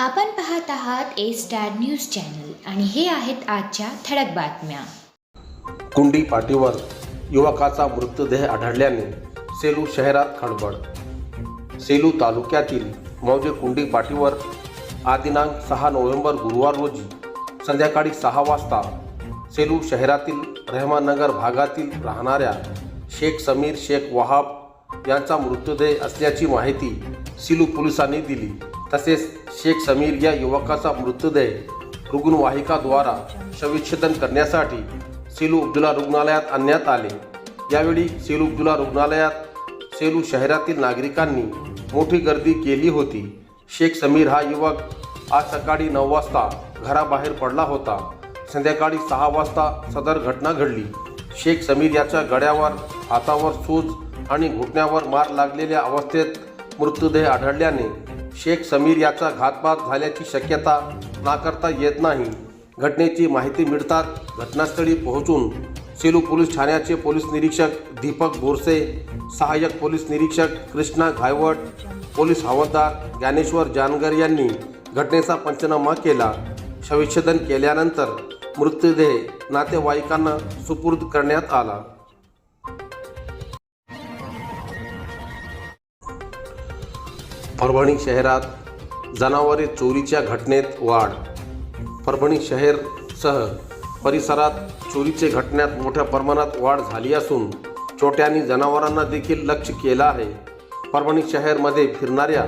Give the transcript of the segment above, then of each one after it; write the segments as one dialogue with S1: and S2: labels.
S1: आपण पाहत आहात ए स्टार न्यूज चॅनल आणि हे आहेत आजच्या ठळक बातम्या.
S2: कुंडी पाटीवर युवकाचा मृतदेह आढळल्याने सेलू शहरात खळबळ. सेलू तालुक्यातील मौजे कुंडी पाटीवर आदिनांक सहा नोव्हेंबर गुरुवार रोजी संध्याकाळी सहा वाजता सेलू शहरातील रहमाननगर भागातील राहणाऱ्या शेख समीर शेख वहाब यांचा मृतदेह असल्याची माहिती सिलू पोलिसांनी दिली. तसेच शेख समीर या युवकाचा मृतदेह रुग्णवाहिकाद्वारा शविच्छेदन करण्यासाठी सेलू अब्दुल्ला रुग्णालयात आणण्यात आले. यावेळी सेलू अब्दुल्ला रुग्णालयात सेलू शहरातील नागरिकांनी मोठी गर्दी केली होती. शेख समीर हा युवक आज सकाळी नऊ वाजता घराबाहेर पडला होता. संध्याकाळी सहा वाजता सदर घटना घडली. शेख समीर याच्या गळ्यावर हातावर सूज आणि घुटण्यावर मार लागलेल्या अवस्थेत मृतदेह आढळल्याने शेख समीर याचा घातपात झाल्याची शक्यता नाकारता येत नाही. घटनेची माहिती मिळताच घटनास्थळी पोहोचून सेलू पोलीस ठाण्याचे पोलीस निरीक्षक दीपक बोरसे सहाय्यक पोलीस निरीक्षक कृष्णा घायवट पोलीस हवालदार ज्ञानेश्वर जानगर यांनी घटनेचा पंचनामा केला. शविच्छेदन केल्यानंतर मृतदेह नातेवाईकांना सुपूर्द करण्यात आला. परभणी शहरात जनावरे चोरीच्या घटनेत वाढ. परभणी शहरसह परिसरात चोरीचे घटनेत मोठ्या प्रमाणात वाढ झाली असून चोट्यांनी जनावरांना देखील लक्ष केलं आहे. परभणी शहरमध्ये फिरणाऱ्या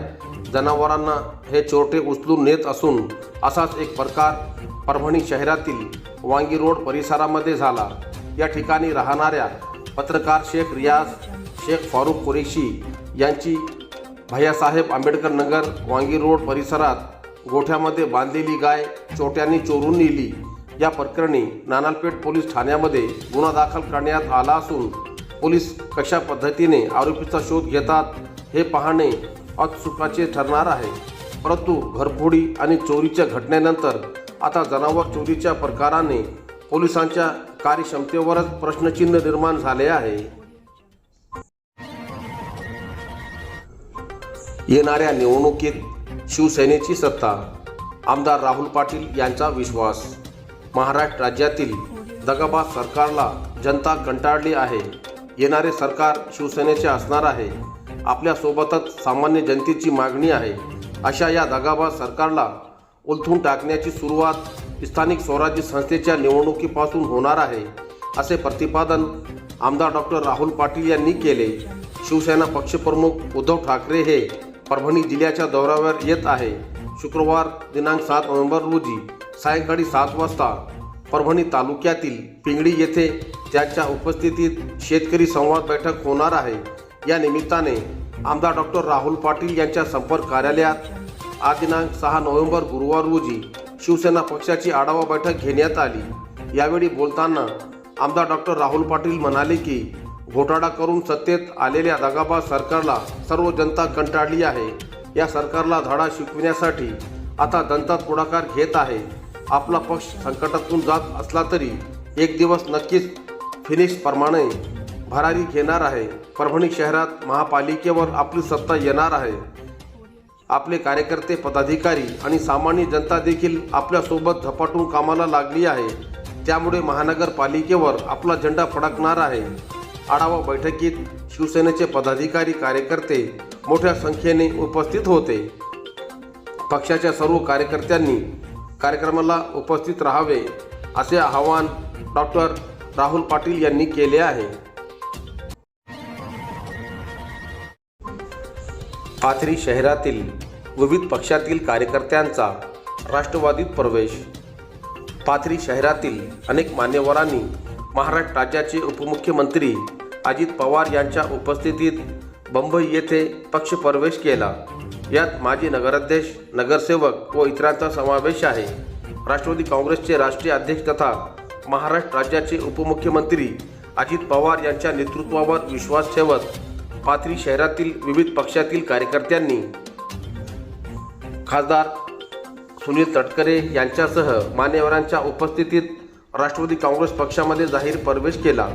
S2: जनावरांना हे चोरटे उचलून नेत असून असाच एक प्रकार परभणी शहरातील वांगी रोड परिसरामध्ये झाला. या ठिकाणी राहणाऱ्या पत्रकार शेख रियाज शेख फारुख कुरेशी यांची भैयासाहेब आंबेडकर नगर वांगी रोड परिसरात गोठ्यामध्ये बांधलेली गाय चोट्यांनी चोरून नेली. या प्रकरणी नानालपेठ पोलीस ठाण्यामध्ये गुन्हा दाखल करण्यात आला असून पोलीस कशा पद्धतीने आरोपीचा शोध घेतात हे पाहणे अचुकाचे ठरणार आहे. परंतु घरफोडी आणि चोरीच्या घटनेनंतर आता जनावर चोरीच्या प्रकाराने पोलिसांच्या कार्यक्षमतेवरच प्रश्नचिन्ह निर्माण झाले आहे. येणाऱ्या निवडणुकीत शिवसेनेची सत्ता आमदार राहुल पाटील यांचा विश्वास. महाराष्ट्र राज्यातील दगाबाद सरकारला जनता कंटाळली आहे. येणारे सरकार शिवसेनेचे असणार आहे. आपल्यासोबतच सामान्य जनतेची मागणी आहे. अशा या दगाबाद सरकारला उलथून टाकण्याची सुरुवात स्थानिक स्वराज्य संस्थेच्या निवडणुकीपासून होणार आहे असे प्रतिपादन आमदार डॉक्टर राहुल पाटील यांनी केले. शिवसेना पक्षप्रमुख उद्धव ठाकरे हे परभणी जिल्ह्याच्या दौऱ्यावर येत आहे. शुक्रवार दिनांक सात नोव्हेंबर रोजी सायंकाळी सात वाजता परभणी तालुक्यातील पिंगळी येथे त्यांच्या उपस्थितीत शेतकरी संवाद बैठक होणार आहे. या निमित्ताने आमदार डॉक्टर राहुल पाटील यांच्या संपर्क कार्यालयात आज दिनांक सहा नोव्हेंबर गुरुवार रोजी शिवसेना पक्षाची आढावा बैठक घेण्यात आली. यावेळी बोलताना आमदार डॉक्टर राहुल पाटील म्हणाले की घोटाळा करून सत्तेत आलेल्या दगाबाज सरकारला सर्व जनता कंटाळली आहे. या सरकारला धडा शिकविण्यासाठी आता दंतात पुढाकार घेत आहे. आपला पक्ष संकटातून जात असला तरी एक दिवस नक्कीच फिनिक्सप्रमाणे भरारी घेणार आहे. परभणी शहरात महापालिकेवर आपली सत्ता येणार आहे. आपले कार्यकर्ते पदाधिकारी आणि सामान्य जनता देखील आपल्यासोबत झपाटून कामाला लागली आहे. त्यामुळे महानगरपालिकेवर आपला झेंडा फडकणार आहे. आढावा बैठकीत शिवसेनेचे पदाधिकारी कार्यकर्ते मोठ्या संख्येने उपस्थित होते. पक्षाच्या सर्व कार्यकर्त्यांनी कार्यक्रमाला उपस्थित राहावे असे आवाहन डॉक्टर राहुल पाटील यांनी केले आहे. पाथरी शहरातील विविध पक्षातील कार्यकर्त्यांचा राष्ट्रवादीत प्रवेश. पाथरी शहरातील अनेक मान्यवरांनी महाराष्ट्र राज्याचे उपमुख्यमंत्री अजित पवार यांच्या उपस्थितीत बंबई येथे पक्षप्रवेश केला. यात माजी नगराध्यक्ष नगरसेवक व इतरांचा समावेश आहे. राष्ट्रवादी काँग्रेसचे राष्ट्रीय अध्यक्ष तथा महाराष्ट्र राज्याचे उपमुख्यमंत्री अजित पवार यांच्या नेतृत्वावर विश्वास ठेवत पाथरी शहरातील विविध पक्षातील कार्यकर्त्यांनी खासदार सुनील तटकरे यांच्यासह मान्यवरांच्या उपस्थितीत राष्ट्रवादी काँग्रेस पक्षामध्ये जाहीर प्रवेश केला.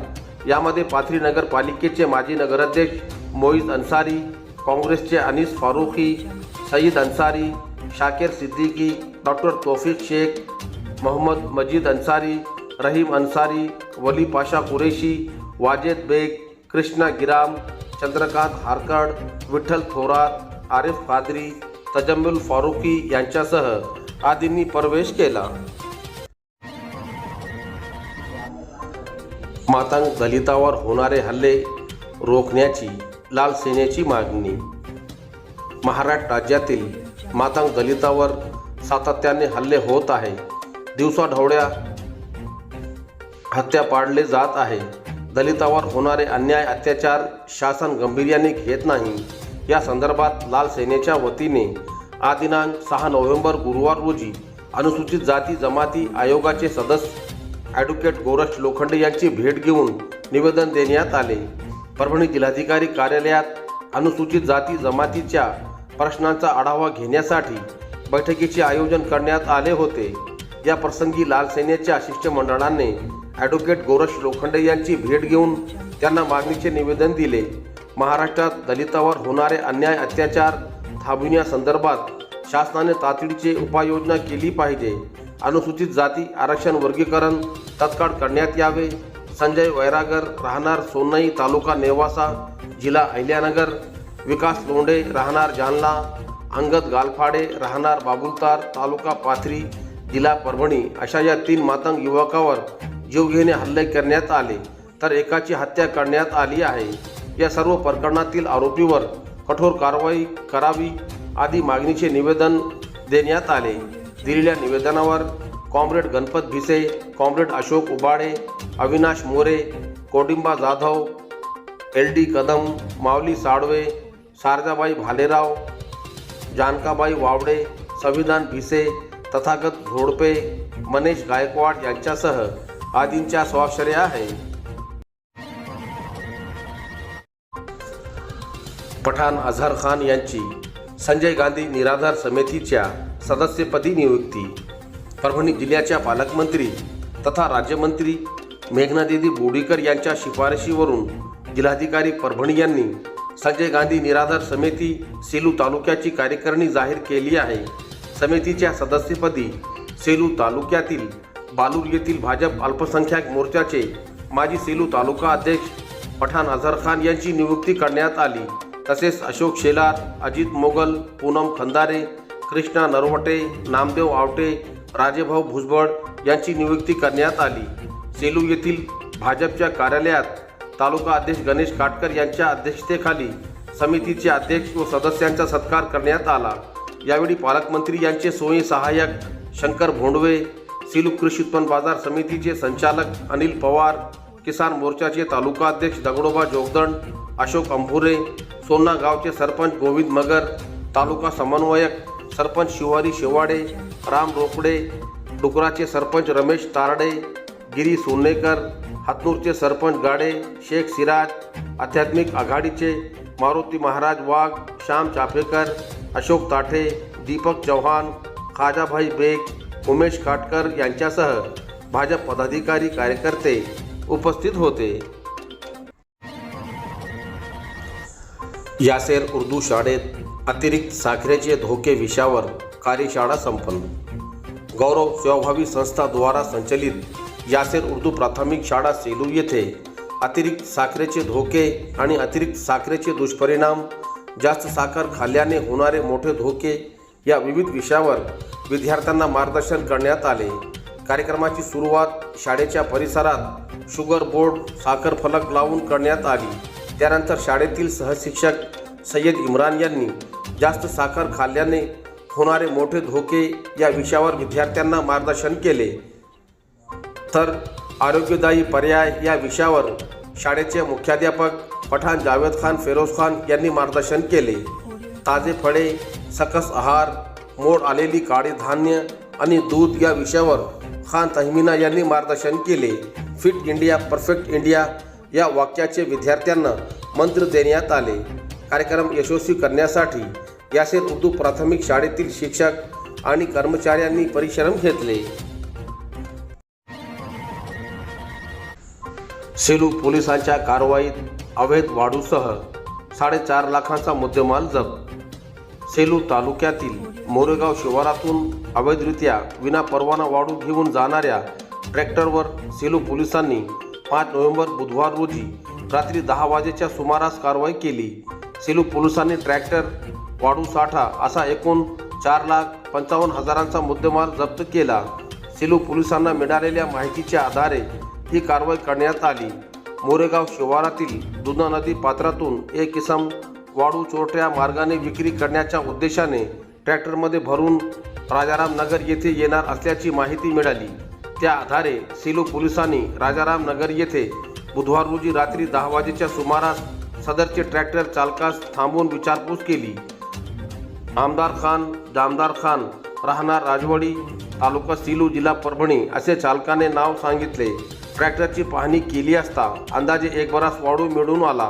S2: यामध्ये पाथरी नगरपालिकेचे माजी नगराध्यक्ष मोईज अन्सारी काँग्रेसचे अनिस फारुखी सईद अन्सारी शाकेर सिद्दीकी डॉक्टर तोफिक शेख मोहम्मद मजीद अन्सारी रहीम अन्सारी वली पाशा कुरेशी वाजेद बेग कृष्णा गिराम चंद्रकांत हारकड विठ्ठल थोरात आरिफ कादरी तजम्मुल फारुकी यांच्यासह आदींनी प्रवेश केला. मातंग दलितावर होणारे हल्ले रोखण्याची लाल सेनेची मागणी. महाराष्ट्र राज्यातील मातंग दलितावर सातत्याने हल्ले होत आहे. दिवसाढवळ्या हत्या पाडले जात आहे. दलितावर होणारे अन्याय अत्याचार शासन गांभीर्याने घेत नाही. या संदर्भात लाल सेनेच्या वतीने आदिनांक सहा नोव्हेंबर गुरुवार रोजी अनुसूचित जाती जमाती आयोगाचे सदस्य ॲडव्होकेट गोरक्ष लोखंडे यांची भेट घेऊन निवेदन देण्यात आले. परभणी जिल्हाधिकारी कार्यालयात अनुसूचित जाती जमातीच्या प्रश्नांचा आढावा घेण्यासाठी बैठकीचे आयोजन करण्यात आले होते. या प्रसंगी लाल सेनेच्या शिष्टमंडळाने ॲडव्होकेट गोरक्ष लोखंडे यांची भेट घेऊन त्यांना मागणीचे निवेदन दिले. महाराष्ट्रात दलितावर होणारे अन्याय अत्याचार थांबविण्यासंदर्भात शासनाने तातडीचे उपाययोजना केली पाहिजे. अनुसूचित जाती आरक्षण वर्गीकरण तत्काळ करण्यात यावे. संजय वैरागर राहणार सोनई तालुका नेवासा जिल्हा अहिल्यानगर. विकास लोंढे राहणार जालना. अंगद गालफाडे राहणार बाबुलतार तालुका पाथरी जिल्हा परभणी. अशा या तीन मातंग युवकावर जीवघेणे हल्ले करण्यात आले. तर एकाची हत्या करण्यात आली आहे. या सर्व प्रकरणातील आरोपीवर कठोर कारवाई करावी आदी मागणीचे निवेदन देण्यात आले. दिलेल्या निवेदनावर comrade Ganpat Bhise comrade Ashok Ubade Avinash More Kodimba Jadhav L D Kadam Mauli Salve Sharadabai Bhalerao Janakabai Wawde Samvidhan Bhise Tathagat Zodpe Manesh Gaikwad यांच्यासह आदींच्या स्वाक्षऱ्या आहे. पठाण अझहर खान यांची संजय गांधी निराधार समितीच्या सदस्यपदी नियुक्ती. परभणी जिल्ह्याच्या पालकमंत्री तथा राज्यमंत्री मेघनादेवी बोडीकर यांच्या शिफारशीवरून जिल्हाधिकारी परभणी यांनी संजय गांधी निराधार समिती सेलू तालुक्याची कार्यकारिणी जाहीर केली आहे. समितीच्या सदस्यपदी सेलू तालुक्यातील बालूर येथील भाजप अल्पसंख्याक मोर्चाचे माजी सेलू तालुका अध्यक्ष पठाण अझर खान यांची नियुक्ती करण्यात आली. तसेच अशोक शेलार अजित मोगल पूनम खंदारे कृष्णा नरवटे नामदेव आवटे राजेभाऊ भुजबळ यांची नियुक्ती करण्यात आली. सेलू येथील भाजपच्या कार्यालयात तालुका अध्यक्ष गणेश काटकर यांच्या अध्यक्षतेखाली समितीचे अध्यक्ष व सदस्यांचा सत्कार करण्यात आला. यावेळी पालकमंत्री यांचे सोयी सहाय्यक शंकर भोंडवे सेलू कृषी उत्पन्न बाजार समितीचे संचालक अनिल पवार किसान मोर्चाचे तालुका अध्यक्ष दगडोबा जोगदंड अशोक अंभुरे सोन्ना गावचे सरपंच गोविंद मगर तालुका समन्वयक सरपंच शिवारी शेवाडे राम रोकडे डुकराचे सरपंच रमेश तारडे गिरी सोनेकर हातनूरचे सरपंच गाडे शेख सिराज आध्यात्मिक आघाडीचे मारुती महाराज वाघ श्याम चाफेकर अशोक ताठे दीपक चव्हाण खाजाभाई बेग उमेश काटकर यांच्यासह भाजप पदाधिकारी कार्यकर्ते उपस्थित होते. यासेर उर्दू शाळेत अतिरिक्त साखरेचे धोके विषयावर कार्यशाळा संपन्न. गौरव सेवाभावी संस्थाद्वारा संचलित यासेर उर्दू प्राथमिक शाळा सेलू येथे अतिरिक्त साखरेचे धोके आणि अतिरिक्त साखरेचे दुष्परिणाम जास्त साखर खाल्ल्याने होणारे मोठे धोके या विविध विषयावर विद्यार्थ्यांना मार्गदर्शन करण्यात आले. कार्यक्रमाची सुरुवात शाळेच्या परिसरात शुगर बोर्ड साखर फलक लावून करण्यात आली. त्यानंतर शाळेतील सहशिक्षक सय्यद इम्रान यांनी जास्त साखर खाल्ल्याने होणारे मोठे धोके या विषयावर विद्यार्थ्यांना मार्गदर्शन केले. तर आरोग्यदायी पर्याय या विषयावर शाळेचे मुख्याध्यापक पठाण जावेद खान फेरोज खान यांनी मार्गदर्शन केले. ताजे फळे सकस आहार मोड आलेली काळे धान्य आणि दूध या विषयावर खान तहमिना यांनी मार्गदर्शन केले. फिट इंडिया परफेक्ट इंडिया या वाक्याचे विद्यार्थ्यांना मंत्र देण्यात आले. कार्यक्रम यशस्वी करण्यासाठी यासेर उर्दू प्राथमिक शाळेतील शिक्षक आणि कर्मचाऱ्यांनी परिश्रम घेतले. सेलू पोलिसांच्या कारवाईत अवैध वाढूसह साडेचार लाखांचा मुद्देमाल जप्त. सेलू तालुक्यातील मोरेगाव शिवारातून अवैधरित्या विना परवाना वाढू घेऊन जाणाऱ्या ट्रॅक्टरवर सेलू पोलिसांनी पाच नोव्हेंबर बुधवार रोजी रात्री दहा वाजेच्या सुमारास कारवाई केली. सेलू पोलिसांनी ट्रॅक्टर वाढू साठा असा एकूण चार लाख पंचावन्न हजारांचा मुद्देमाल जप्त केला. सेलू पोलिसांना मिळालेल्या माहितीच्या आधारे ही कारवाई करण्यात आली. मोरेगाव शिवारातील दुधा नदी पात्रातून एक इसम वाढू चोरट्या मार्गाने विक्री करण्याच्या उद्देशाने ट्रॅक्टरमध्ये भरून राजाराम नगर येथे येणार असल्याची माहिती मिळाली. त्या आधारे सिलू पोलिसांनी राजाराम नगर येथे बुधवार रोजी रात्री दहा वाजेच्या सुमारास सदरचे ट्रॅक्टर चालकास थांबवून विचारपूस केली. आमदार खान जामदार खान राहणार राजवाडी तालुका सिलू जिल्हा परभणी असे चालकाने नाव सांगितले. ट्रॅक्टरची पाहणी केली असता अंदाजे एक बरास वाढू मिळून आला.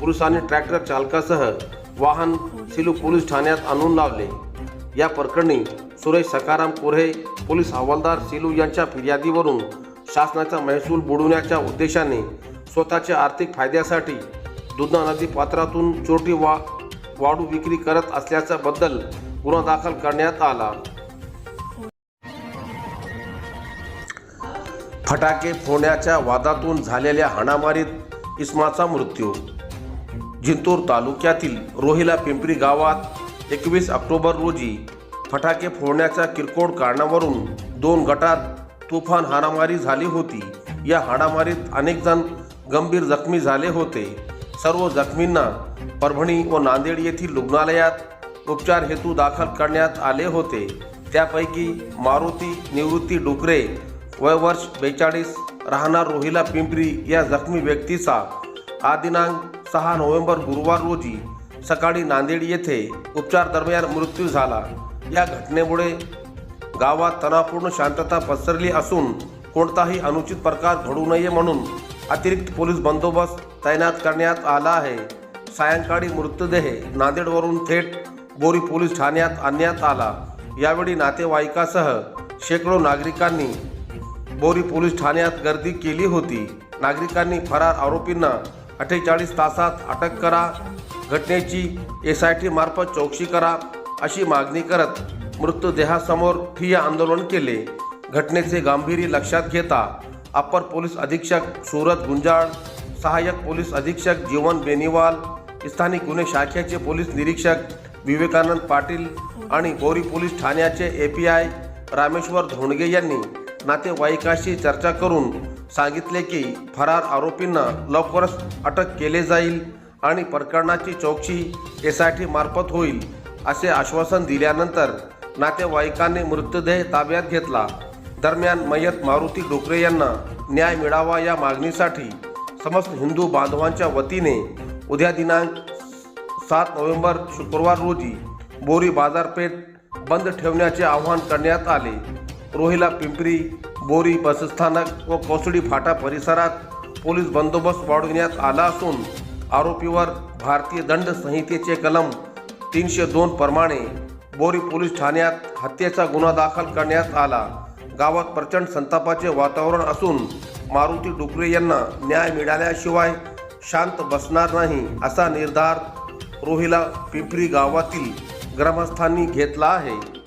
S2: पुरुषांनी ट्रॅक्टर चालकासह वाहन सिलू पोलीस ठाण्यात आणून लावले. या प्रकरणी सुरेश सकाराम कोरे पोलीस हवालदार सेलू यांच्या फिर्यादीवरून शासनाचा महसूल बुडवण्याच्या उद्देशाने स्वतःच्या आर्थिक फायद्यासाठी दुधना नदी पात्रातून चोरटी वा वाढू विक्री करत असल्याच्या बद्दल गुन्हा दाखल करण्यात आला. फटाके फोडण्याच्या वादातून झालेल्या हाणामारीत इस्माचा मृत्यू. जिंतूर तालुक्यातील रोहिला पिंपरी गावात एकवीस ऑक्टोबर रोजी फटाके फोडण्याच्या किरकोळ कारणावरून दोन गटात तुफान हाणामारी झाली होती. या हाणामारीत अनेक जण गंभीर जखमी झाले होते. सर्व जखमींना परभणी व नांदेड येथील रुग्णालयात उपचार हेतू दाखल करण्यात आले होते. त्यापैकी मारुती निवृत्ती डुकरे वय वर्ष बेचाळीस राहणार रोहिला पिंपरी या जखमी व्यक्तीचा हा दिनांक सहा नोव्हेंबर गुरुवार रोजी सकाळी नांदेड येथे उपचार दरम्यान मृत्यू झाला. या घटनेमुळे गावात तणावपूर्ण शांतता पसरली असून कोणताही अनुचित प्रकार घडू नये म्हणून अतिरिक्त पोलीस बंदोबस्त तैनात करण्यात आला आहे. सायंकाळी मृतदेह नांदेडवरून थेट बोरी पोलीस ठाण्यात आणण्यात आला. यावेळी नातेवाईकासह शेकडो नागरिकांनी बोरी पोलीस ठाण्यात गर्दी केली होती. नागरिकांनी फरार आरोपींना अठ्ठेचाळीस तासात अटक करा. घटनेची एस आय टी मार्फत चौकशी करा. अशी मागणी करत मृतदेहासमोर ठिय्या आंदोलन केले. घटनेचे गांभीर्य लक्षात घेता अप्पर पोलीस अधीक्षक सुरत गुंजाळ सहाय्यक पोलीस अधीक्षक जीवन बेनीवाल स्थानिक गुन्हे शाखेचे पोलीस निरीक्षक विवेकानंद पाटील आणि गौरी पोलीस ठाण्याचे A P I Rameshwar Dhondge यांनी नातेवाईकाशी चर्चा करून सांगितले की फरार आरोपींना लवकरच अटक केले जाईल आणि प्रकरणाची चौकशी एस आय टी मार्फत होईल. असे आश्वासन दिल्यानंतर नातेवाईकांनी मृतदेह ताब्यात घेतला. दरम्यान मयत मारुती डोकरे यांना न्याय मिळावा या मागणीसाठी समस्त हिंदू बांधवांच्या वतीने उद्या दिनांक सात नोव्हेंबर शुक्रवार रोजी बोरी बाजारपेठ बंद ठेवण्याचे आवाहन करण्यात आले. रोहिला पिंपरी बोरी बसस्थानक व कोसडी फाटा परिसरात पोलीस बंदोबस्त वाढविण्यात आला असून आरोपीवर भारतीय दंड संहितेचे कलम तीनशे दोन प्रमाणे बोरी पोलीस ठाण्यात हत्येचा गुन्हा दाखल करण्यात आला. गावात प्रचंड संतापाचे वातावरण असून मारुती डुकरे यांना न्याय मिळाल्याशिवाय शांत बसणार नाही असा निर्धार रोहिला पिंपरी गावातील ग्रामस्थांनी घेतला आहे.